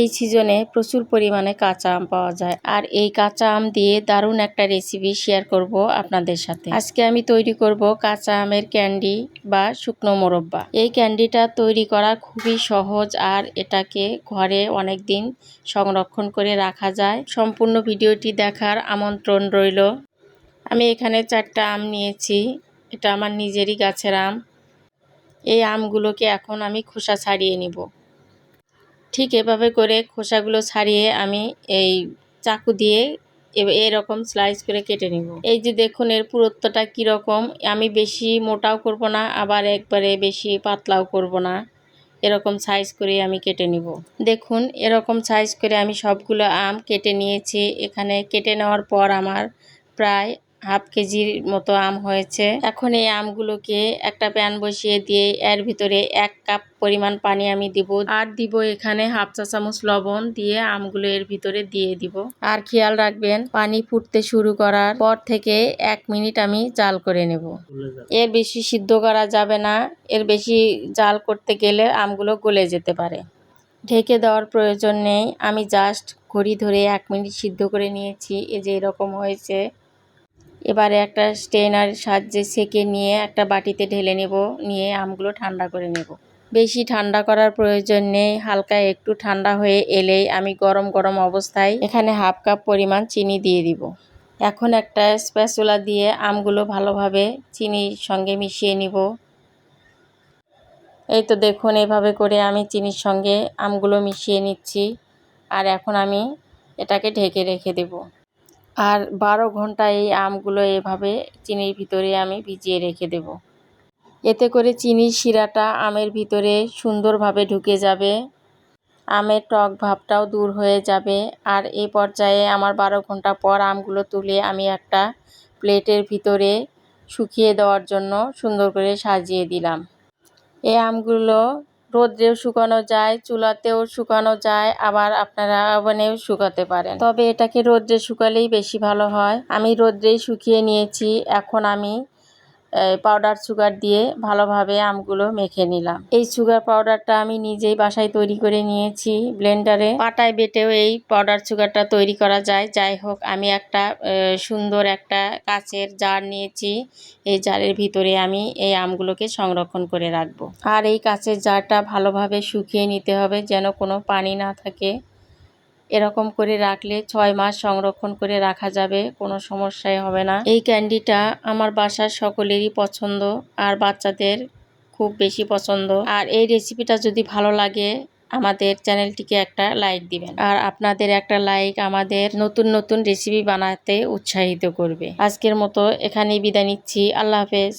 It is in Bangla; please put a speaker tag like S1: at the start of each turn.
S1: এই সিজনে প্রচুর পরিমাণে কাঁচা আম পাওয়া যায়। আর এই কাঁচা আম দিয়ে দারুণ একটা রেসিপি শেয়ার করব আপনাদের সাথে। আজকে আমি তৈরি করব কাঁচা আমের ক্যান্ডি বা শুকনো মোরব্বা। এই ক্যান্ডিটা তৈরি করা খুবই সহজ আর এটাকে ঘরে অনেক দিন সংরক্ষণ করে রাখা যায়। সম্পূর্ণ ভিডিওটি দেখার আমন্ত্রণ রইল। আমি এখানে চারটা আম নিয়েছি। এটা আমার নিজেরই গাছের আম। এই আমগুলোকে এখন আমি খোসা ছাড়িয়ে নিব। ঠিক এভাবে করে খোসাগুলো ছাড়িয়ে আমি এই চাকু দিয়ে এরকম স্লাইস করে কেটে নিব। এই যে দেখুন, এর পুরুত্বটা কীরকম? আমি বেশি মোটাও করব না, আবার একবারে বেশি পাতলাও করব না। এরকম সাইজ করে আমি কেটে নিব। দেখুন, এরকম সাইজ করে আমি সবগুলো আম কেটে নিয়েছি। এখানে কেটে নেওয়ার পর আমার প্রায় হাফ কেজির মতো আম হয়েছে। এখন এই আমগুলোকে একটা প্যান বসিয়ে দিয়ে এর ভিতরে এক কাপ পরিমাণ পানি আমি দিব আর দিব এখানে হাফ চা চামচ লবণ দিয়ে আমগুলো এর ভিতরে দিয়ে দিব। আর খেয়াল রাখবেন, পানি ফুটতে শুরু করার পর থেকে এক মিনিট আমি জাল করে নেব। এর বেশি সিদ্ধ করা যাবে না, এর বেশি জাল করতে গেলে আমগুলো গলে যেতে পারে। ঢেকে দেওয়ার প্রয়োজন নেই, আমি জাস্ট ঘড়ি ধরে এক মিনিট সিদ্ধ করে নিয়েছি, এই যে এরকম হয়েছে। এবারে একটা স্টেনার সাহায্যে সেকে নিয়ে একটা বাটিতে ঢেলে নেব, নিয়ে আমগুলো ঠান্ডা করে নেব। বেশি ঠান্ডা করার প্রয়োজন নেই, হালকা একটু ঠান্ডা হয়ে এলেই আমি গরম গরম অবস্থায় এখানে হাফ কাপ পরিমাণ চিনি দিয়ে দিব। এখন একটা স্প্যাচুলা দিয়ে আমগুলো ভালোভাবে চিনির সঙ্গে মিশিয়ে নিব। এই তো দেখুন, এভাবে করে আমি চিনির সঙ্গে আমগুলো মিশিয়ে নিচ্ছি। আর এখন আমি এটাকে ঢেকে রেখে দেবো। আর বারো ঘণ্টা এই আমগুলো এভাবে চিনির ভিতরে আমি ভিজিয়ে রেখে দেব। এতে করে চিনির শিরাটা আমের ভিতরে সুন্দরভাবে ঢুকে যাবে। আমের টক ভাবটাও দূর হয়ে যাবে। আর এ পর্যায়ে আমার বারো ঘণ্টা পর আমগুলো তুলে আমি একটা প্লেটের ভিতরে শুকিয়ে দেওয়ার জন্য সুন্দর করে সাজিয়ে দিলাম। এই আমগুলো রোদ্রেও শুকানো যায়, চুলাতেও শুকানো যায়, আবার আপনারা ওভেনেও শুকাতে পারেন। তবে এটাকে রোদ্রে শুকালেই বেশি ভালো হয়। আমি রোদ্রেই শুকিয়ে নিয়েছি। এখন আমি পাউডার সুগার দিয়ে ভালোভাবে আমগুলো মেখে নিলাম। এই সুগার পাউডারটা আমি নিজেই বাসায় তৈরি করে নিয়েছি ব্লেন্ডারে পাটায় বেটেও এই পাউডার সুগারটা তৈরি করা যায়। যাই হোক, আমি একটা সুন্দর একটা কাচের জার নিয়েছি। এই জারের ভিতরে আমি এই আমগুলোকে সংরক্ষণ করে রাখব। আর এই কাচের জারটা ভালোভাবে শুকিয়ে নিতে হবে যেন কোনো পানি না থাকে। এরকম করে রাখলে ছয় মাস সংরক্ষণ করে রাখা যাবে, কোনো সমস্যাই হবে না। এই ক্যান্ডিটা আমার বাসার সকলেরই পছন্দ আর বাচ্চাদের খুব বেশি পছন্দ। আর এই রেসিপিটা যদি ভালো লাগে, আমাদের চ্যানেলটিকে একটা লাইক দিবেন। আর আপনাদের একটা লাইক আমাদের নতুন নতুন রেসিপি বানাতে উৎসাহিত করবে। আজকের মতো এখানেই বিদায় নিচ্ছি। আল্লাহ হাফেজ।